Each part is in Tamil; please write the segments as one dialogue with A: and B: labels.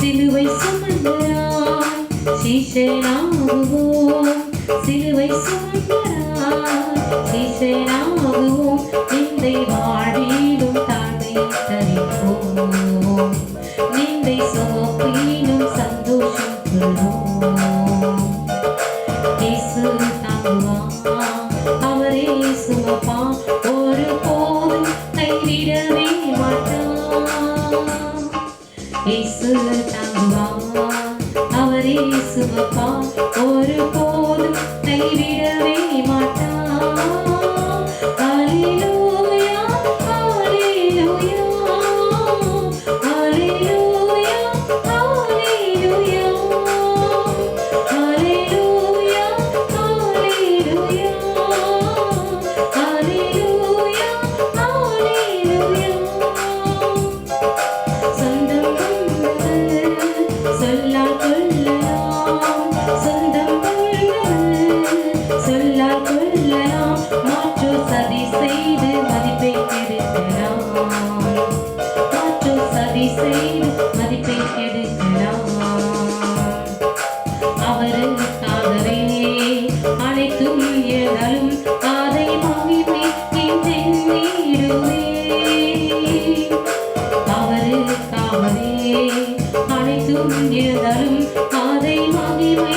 A: சிலுவை சுமந்தராய் சீஷனாகுவோம். சிலுவை சுமந்தராய் சீஷனாகுவோம். இந்த இயேசுவப்பா ஒருபோதும் கைவிடவே மாட்டான். சதி செய்து மதிப்பை கெடுக்கலாம் மாற்றம் சதி செய்து மதிப்பை கெடுக்கலாம் அவருக்காகவே அனைத்தும் எழலும் அதை மகிமை என்றே அவருக்காகவே அனைத்தும் எழலும் அதை மகிமை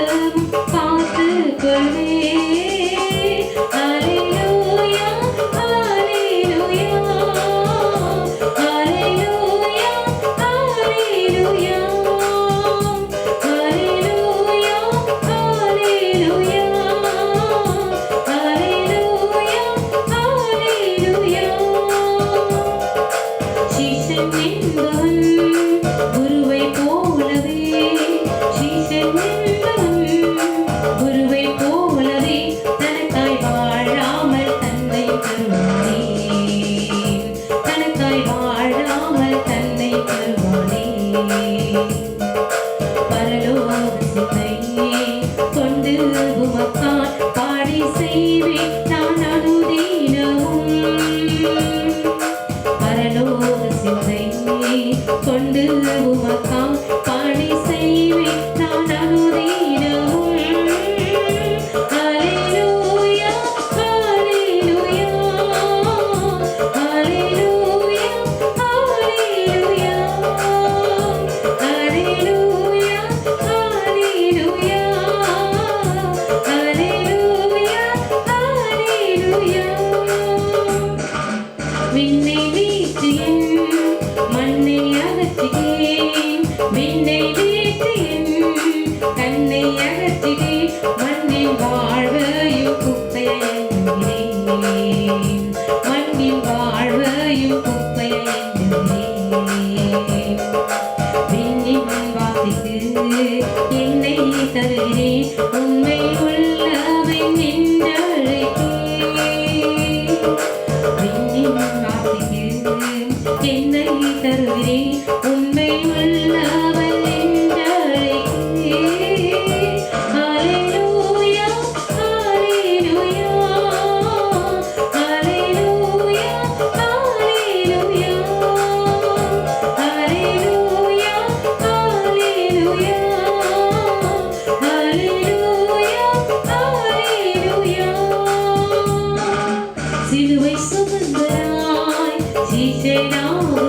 A: సీతరాము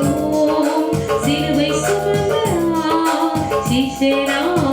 A: సిలువై సుగంధరా సీతరాము